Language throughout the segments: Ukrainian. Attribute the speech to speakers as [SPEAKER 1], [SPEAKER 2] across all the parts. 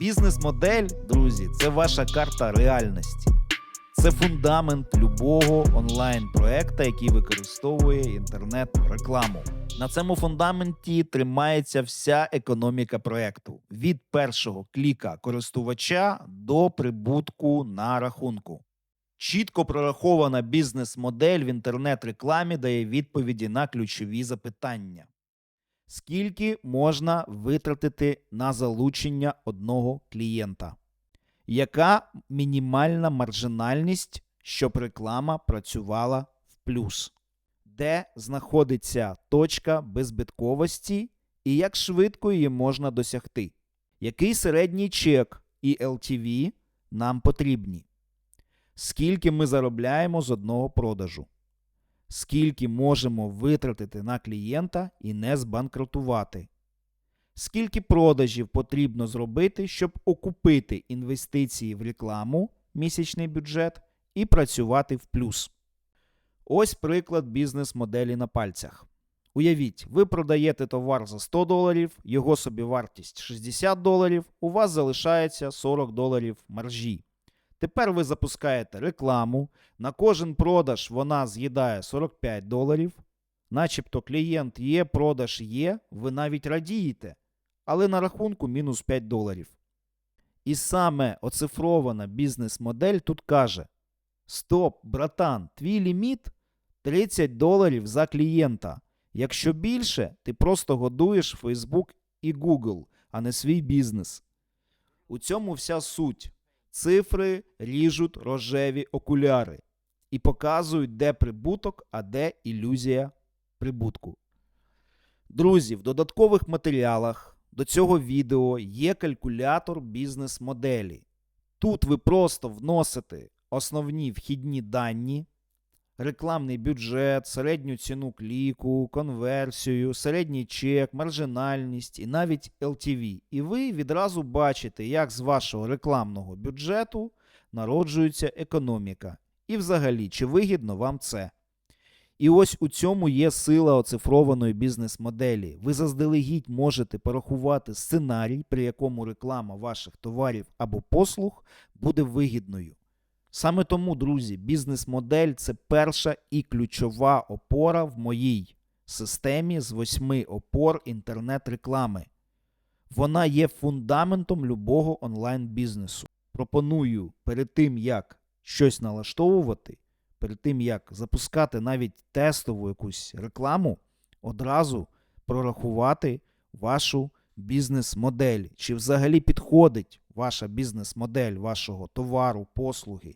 [SPEAKER 1] Бізнес-модель, друзі, це ваша карта реальності. Це фундамент любого онлайн-проекта, який використовує інтернет-рекламу. На цьому фундаменті тримається вся економіка проекту від першого кліка користувача до прибутку на рахунку. Чітко прорахована бізнес-модель в інтернет-рекламі дає відповіді на ключові запитання. Скільки можна витратити на залучення одного клієнта? Яка мінімальна маржинальність, щоб реклама працювала в плюс? Де знаходиться точка беззбитковості і як швидко її можна досягти? Який середній чек і LTV нам потрібні? Скільки ми заробляємо з одного продажу? Скільки можемо витратити на клієнта і не збанкрутувати? Скільки продажів потрібно зробити, щоб окупити інвестиції в рекламу, місячний бюджет і працювати в плюс? Ось приклад бізнес-моделі на пальцях. Уявіть, ви продаєте товар за 100 доларів, його собівартість 60 доларів, у вас залишається 40 доларів маржі. Тепер ви запускаєте рекламу, на кожен продаж вона з'їдає 45 доларів. Начебто клієнт є, продаж є, ви навіть радієте, але на рахунку мінус 5 доларів. І саме оцифрована бізнес-модель тут каже: Стоп, братан, твій ліміт 30 доларів за клієнта. Якщо більше, ти просто годуєш Facebook і Google, а не свій бізнес. У цьому вся суть. Цифри ріжуть рожеві окуляри і показують, де прибуток, а де ілюзія прибутку. Друзі, в додаткових матеріалах до цього відео є калькулятор бізнес-моделі. Тут ви просто вносите основні вхідні дані, рекламний бюджет, середню ціну кліку, конверсію, середній чек, маржинальність і навіть LTV. І ви відразу бачите, як з вашого рекламного бюджету народжується економіка. І взагалі, чи вигідно вам це? І ось у цьому є сила оцифрованої бізнес-моделі. Ви заздалегідь можете порахувати сценарій, при якому реклама ваших товарів або послуг буде вигідною. Саме тому, друзі, бізнес-модель це перша і ключова опора в моїй системі з восьми опор інтернет-реклами. Вона є фундаментом любого онлайн-бізнесу. Пропоную перед тим, як щось налаштовувати, перед тим, як запускати навіть тестову якусь рекламу, одразу прорахувати вашу бізнес-модель. Чи взагалі підходить ваша бізнес-модель вашого товару, послуги,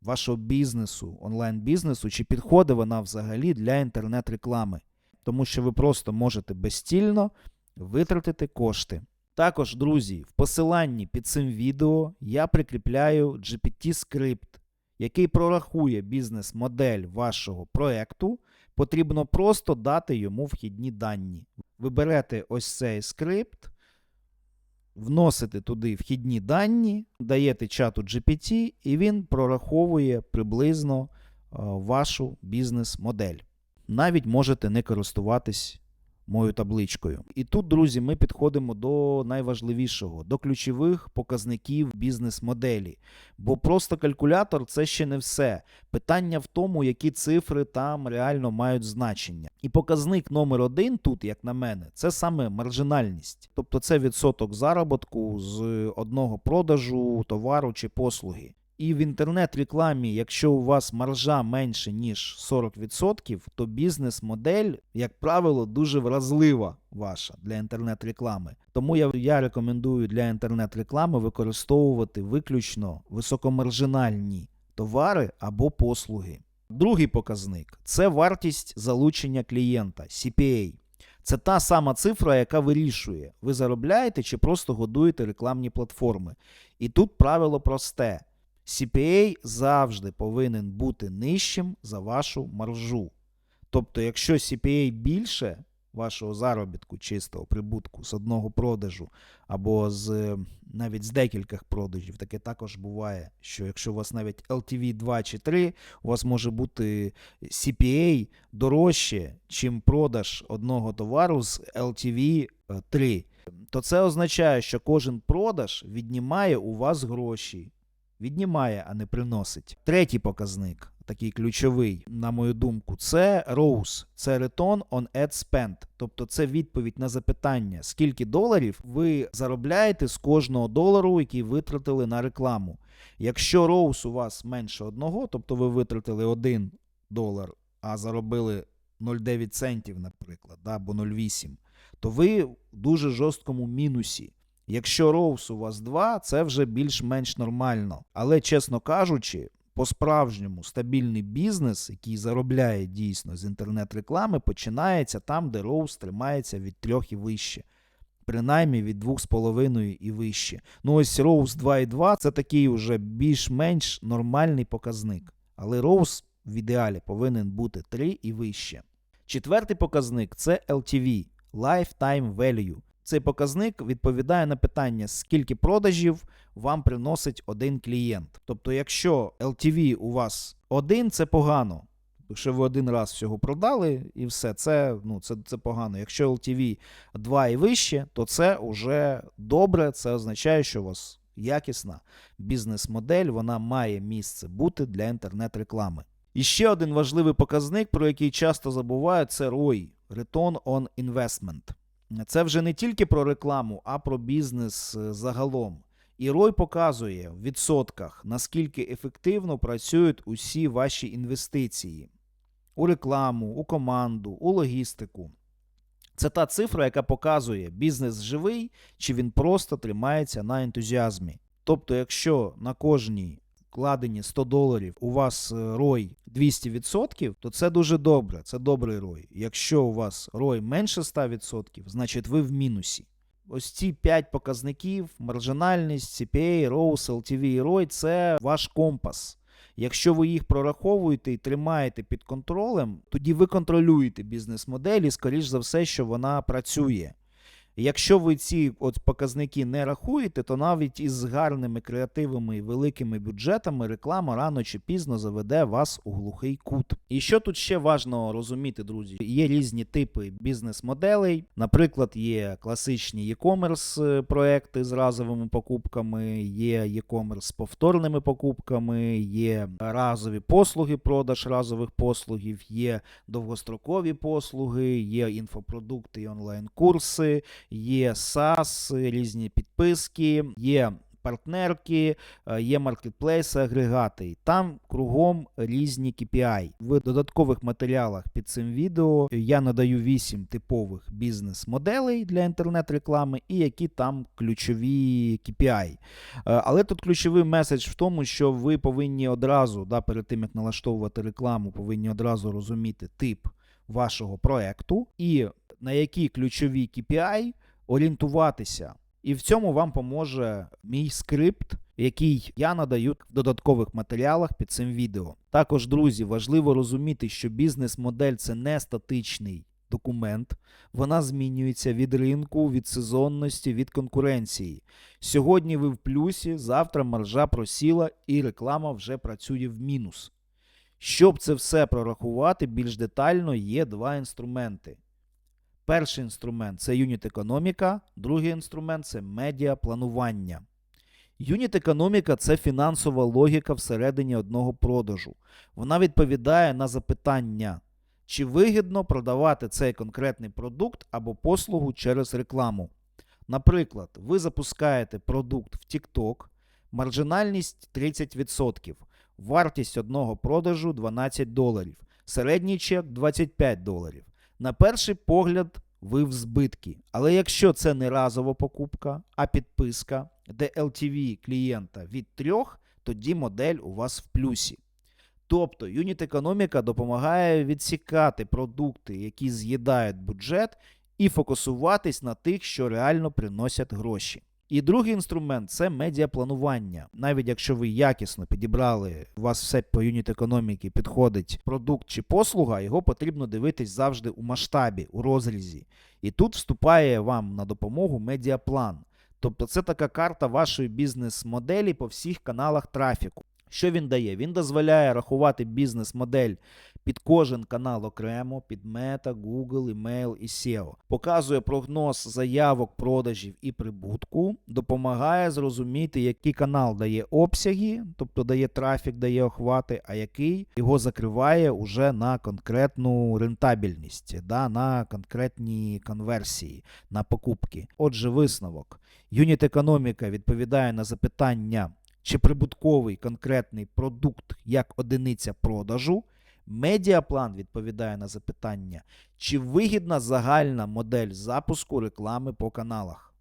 [SPEAKER 1] вашого бізнесу, онлайн-бізнесу, чи підходить вона взагалі для інтернет-реклами. Тому що ви просто можете безстільно витратити кошти. Також, друзі, в посиланні під цим відео я прикріпляю GPT-скрипт, який прорахує бізнес-модель вашого проекту. Потрібно просто дати йому вхідні дані. Ви берете ось цей скрипт, вносите туди вхідні дані, даєте чату GPT, і він прораховує приблизно е, вашу бізнес-модель. Навіть можете не користуватись мою табличкою. І тут, друзі, ми підходимо до найважливішого, до ключових показників бізнес-моделі. Бо просто калькулятор це ще не все. Питання в тому, які цифри там реально мають значення. І показник номер один тут, як на мене, це саме маржинальність. Тобто це відсоток заробітку з одного продажу товару чи послуги. І в інтернет-рекламі, якщо у вас маржа менше, ніж 40%, то бізнес-модель, як правило, дуже вразлива ваша для інтернет-реклами. Тому я, я рекомендую для інтернет-реклами використовувати виключно високомаржинальні товари або послуги. Другий показник це вартість залучення клієнта CPA. Це та сама цифра, яка вирішує, ви заробляєте чи просто годуєте рекламні платформи. І тут правило просте. CPA завжди повинен бути нижчим за вашу маржу. Тобто, якщо CPA більше вашого заробітку чистого прибутку з одного продажу, або з навіть з декількох продажів, таке також буває, що якщо у вас навіть LTV 2 чи 3, у вас може бути CPA дорожче, чим продаж одного товару з LTV 3. то це означає, що кожен продаж віднімає у вас гроші. Віднімає, а не приносить. Третій показник, такий ключовий, на мою думку, це ROAS, це Return on Ad Spend. Тобто це відповідь на запитання, скільки доларів ви заробляєте з кожного долару, який витратили на рекламу. Якщо ROAS у вас менше одного, тобто ви витратили 1 долар, а заробили 0,9 центів, наприклад, або 0,8, то ви в дуже жорсткому мінусі. Якщо роус у вас 2, це вже більш-менш нормально. Але, чесно кажучи, по-справжньому стабільний бізнес, який заробляє дійсно з інтернет-реклами, починається там, де роус тримається від 3 і вище. Принаймні від 2,5 і вище. Ну ось Роуз 2,2 це такий уже більш-менш нормальний показник. Але Роуз в ідеалі повинен бути 3 і вище. Четвертий показник це LTV Lifetime Value. Цей показник відповідає на питання, скільки продажів вам приносить один клієнт. Тобто, якщо LTV у вас один, це погано. Якщо ви один раз всього продали і все, це, ну, це, це погано. Якщо LTV 2 і вище, то це вже добре. Це означає, що у вас якісна бізнес-модель, вона має місце бути для інтернет-реклами. І ще один важливий показник, про який часто забувають, це ROI – Return on Investment. Це вже не тільки про рекламу, а про бізнес е, загалом. І ROI показує в відсотках, наскільки ефективно працюють усі ваші інвестиції у рекламу, у команду, у логістику. Це та цифра, яка показує, бізнес живий чи він просто тримається на ентузіазмі. Тобто, якщо на кожній вкладені 100 доларів у вас е, ROI 200%, то це дуже добре, це добрий ROI. Якщо у вас ROI менше 100%, значить ви в мінусі. Ось ці 5 показників: маржинальність, CPA, ROAS, LTV і ROI – це ваш компас. Якщо ви їх прораховуєте і тримаєте під контролем, тоді ви контролюєте бізнес-модель і, скоріш за все, що вона працює. Якщо ви ці от показники не рахуєте, то навіть із гарними креативами і великими бюджетами реклама рано чи пізно заведе вас у глухий кут. І що тут ще важливо розуміти, друзі? Є різні типи бізнес-моделей. Наприклад, є класичні e-commerce е, проекти з разовими покупками, є e-commerce з повторними покупками, є разові послуги, продаж разових послугів, є довгострокові послуги, є інфопродукти і онлайн-курси є SaaS, різні підписки, є партнерки, е, є маркетплейси, агрегати. Там кругом різні KPI. В додаткових матеріалах під цим відео я надаю 8 типових бізнес-моделей для інтернет-реклами і які там ключові KPI. Е, Але тут ключовий меседж в тому, що ви повинні одразу, да, перед тим як налаштовувати рекламу, повинні одразу розуміти тип вашого проекту і на які ключові KPI орієнтуватися. І в цьому вам поможе мій скрипт, який я надаю в додаткових матеріалах під цим відео. Також, друзі, важливо розуміти, що бізнес-модель це не статичний документ, вона змінюється від ринку, від сезонності, від конкуренції. Сьогодні ви в плюсі, завтра маржа просіла і реклама вже працює в мінус. Щоб це все прорахувати більш детально, є два інструменти. Перший інструмент це юніт економіка, другий інструмент це медіапланування. Юніт економіка це фінансова логіка всередині одного продажу. Вона відповідає на запитання, чи вигідно продавати цей конкретний продукт або послугу через рекламу. Наприклад, ви запускаєте продукт в TikTok, маржинальність 30%, вартість одного продажу 12 доларів, середній чек 25 доларів. На перший погляд, ви в збитки. Але якщо це не разова покупка, а підписка, де LTV клієнта від 3, тоді модель у вас в плюсі. Тобто юніт економіка допомагає відсікати продукти, які з'їдають бюджет, і фокусуватись на тих, що реально приносять гроші. І другий інструмент це медіапланування. Навіть якщо ви якісно підібрали, у вас все по юніт економіки підходить продукт чи послуга, його потрібно дивитись завжди у масштабі, у розрізі. І тут вступає вам на допомогу медіаплан. Тобто це така карта вашої бізнес-моделі по всіх каналах трафіку. Що він дає? Він дозволяє рахувати бізнес-модель під кожен канал окремо, під Meta, Google, email і SEO. Показує прогноз заявок, продажів і прибутку, допомагає зрозуміти, який канал дає обсяги, тобто дає трафік, дає охвати, а який його закриває уже на конкретну рентабельність, да, на конкретні конверсії, на покупки. Отже, висновок. Юніт економіка відповідає на запитання, чи прибутковий конкретний продукт як одиниця продажу. Медіаплан відповідає на запитання, чи вигідна загальна модель запуску реклами по каналах.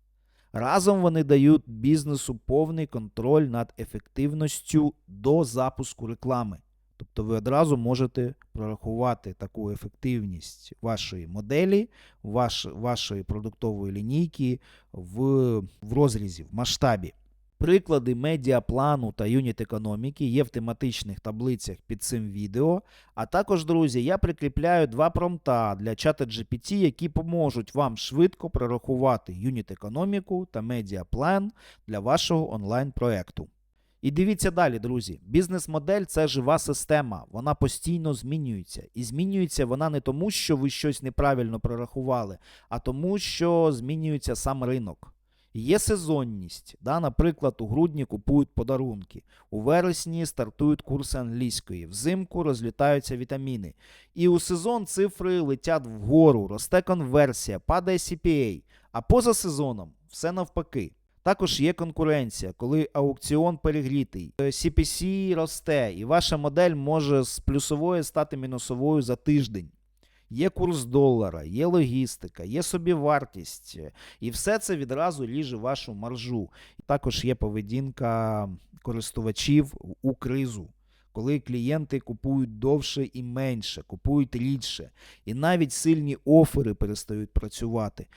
[SPEAKER 1] Разом вони дають бізнесу повний контроль над ефективністю до запуску реклами. Тобто ви одразу можете прорахувати таку ефективність вашої моделі, ваш, вашої продуктової лінійки в, в розрізі, в масштабі. Приклади медіаплану та юніт економіки є в тематичних таблицях під цим відео. А також, друзі, я прикріпляю два промпта для чата GPT, які поможуть вам швидко прорахувати юніт економіку та медіаплан для вашого онлайн-проекту. І дивіться далі, друзі. Бізнес-модель це жива система, вона постійно змінюється. І змінюється вона не тому, що ви щось неправильно прорахували, а тому, що змінюється сам ринок. Є сезонність. Да? Наприклад, у грудні купують подарунки, у вересні стартують курси англійської, взимку розлітаються вітаміни. І у сезон цифри летять вгору, росте конверсія, падає CPA, а поза сезоном все навпаки. Також є конкуренція, коли аукціон перегрітий, е, CPC росте, і ваша модель може з плюсової стати мінусовою за тиждень. Є курс долара, є логістика, є собівартість, е, і все це відразу ріже вашу маржу. Також є поведінка користувачів у кризу, коли клієнти купують довше і менше, купують рідше, і навіть сильні офери перестають працювати.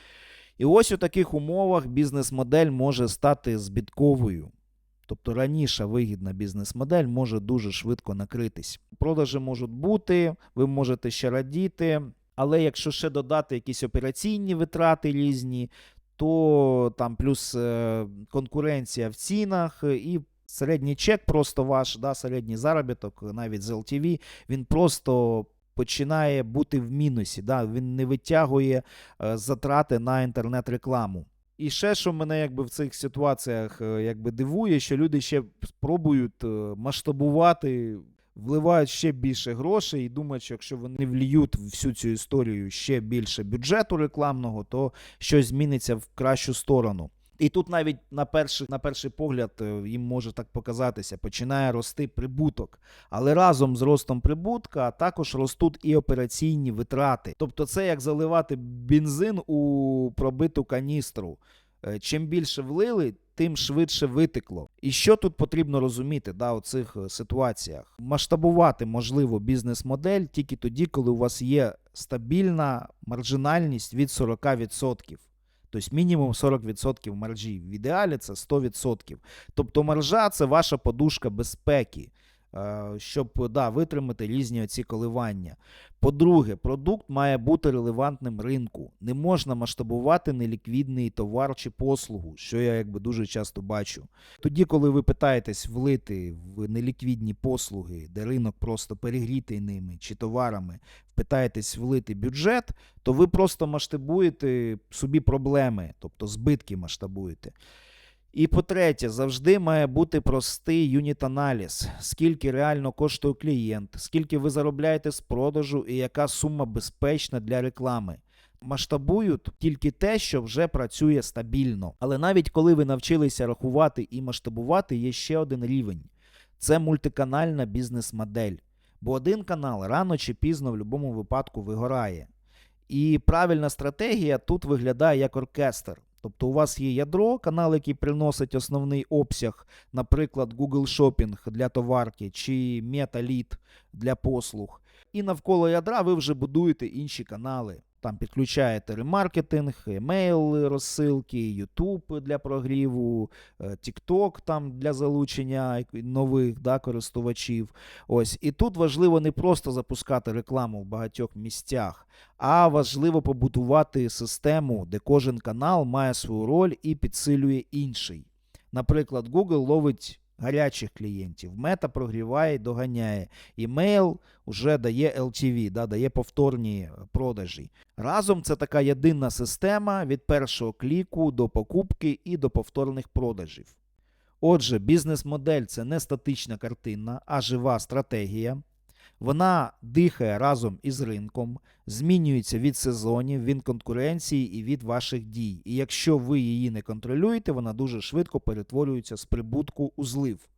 [SPEAKER 1] І ось у таких умовах бізнес-модель може стати збитковою. Тобто раніше вигідна бізнес-модель може дуже швидко накритись. Продажі можуть бути, ви можете ще радіти, але якщо ще додати якісь операційні витрати різні, то там плюс е, конкуренція в цінах і середній чек просто ваш, да, середній заробіток, навіть з LTV, він просто починає бути в мінусі. Да? Він не витягує е, затрати на інтернет-рекламу. І ще, що мене якби в цих ситуаціях е, якби дивує, що люди ще спробують е, масштабувати, вливають ще більше грошей і думають, що якщо вони вліють всю цю історію ще більше бюджету рекламного, то щось зміниться в кращу сторону. І тут навіть на перший, на перший погляд е, їм може так показатися, починає рости прибуток. Але разом з ростом прибутка також ростуть і операційні витрати. Тобто це як заливати бензин у пробиту каністру. Е, Чим більше влили, тим швидше витекло. І що тут потрібно розуміти да, у цих е, ситуаціях? Масштабувати можливо бізнес-модель тільки тоді, коли у вас є стабільна маржинальність від 40%. Тобто мінімум 40% маржі. В ідеалі це 100%. Тобто маржа це ваша подушка безпеки, щоб да, витримати різні оці коливання. По-друге, продукт має бути релевантним ринку. Не можна масштабувати неліквідний товар чи послугу, що я якби дуже часто бачу. Тоді, коли ви питаєтесь влити в неліквідні послуги, де ринок просто перегрітий ними чи товарами, питаєтесь влити бюджет, то ви просто масштабуєте собі проблеми, тобто збитки масштабуєте. І по-третє, завжди має бути простий юніт-аналіз, скільки реально коштує клієнт, скільки ви заробляєте з продажу і яка сума безпечна для реклами. Масштабують тільки те, що вже працює стабільно. Але навіть коли ви навчилися рахувати і масштабувати, є ще один рівень це мультиканальна бізнес-модель. Бо один канал рано чи пізно в будь-якому випадку вигорає. І правильна стратегія тут виглядає як оркестр. Тобто у вас є ядро, канал, який приносить основний обсяг, наприклад, Google Shopping для товарки чи MetaLead для послуг. І навколо ядра ви вже будуєте інші канали. Там підключаєте ремаркетинг, емейл розсилки, YouTube для прогріву, е, TikTok там для залучення нових да, користувачів. Ось. І тут важливо не просто запускати рекламу в багатьох місцях, а важливо побудувати систему, де кожен канал має свою роль і підсилює інший. Наприклад, Google ловить гарячих клієнтів. Мета прогріває і доганяє. Імейл вже дає LTV, да, дає повторні продажі. Разом це така єдина система від першого кліку до покупки і до повторних продажів. Отже, бізнес-модель це не статична картина, а жива стратегія. Вона дихає разом із ринком, змінюється від сезонів, від конкуренції і від ваших дій. І якщо ви її не контролюєте, вона дуже швидко перетворюється з прибутку у злив.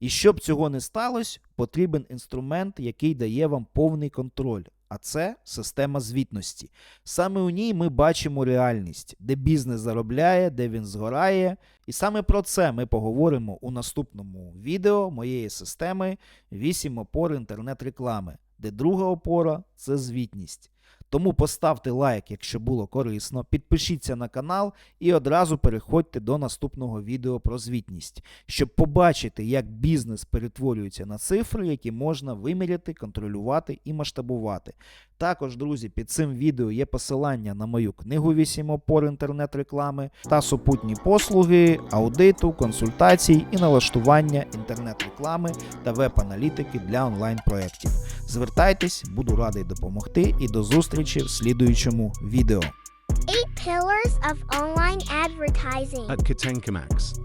[SPEAKER 1] І щоб цього не сталося, потрібен інструмент, який дає вам повний контроль. А це система звітності. Саме у ній ми бачимо реальність, де бізнес заробляє, де він згорає. І саме про це ми поговоримо у наступному відео моєї системи 8 опор інтернет-реклами, де друга опора це звітність. Тому поставте лайк, якщо було корисно, підпишіться на канал і одразу переходьте до наступного відео про звітність, щоб побачити, як бізнес перетворюється на цифри, які можна виміряти, контролювати і масштабувати. Також, друзі, під цим відео є посилання на мою книгу 8 опор інтернет-реклами та супутні послуги, аудиту, консультацій і налаштування інтернет-реклами та веб-аналітики для онлайн-проєктів. Звертайтесь, буду радий допомогти і до зустрічі в слідуючому відео.
[SPEAKER 2] Eight pillars of online advertising.
[SPEAKER 3] At Katanka Max.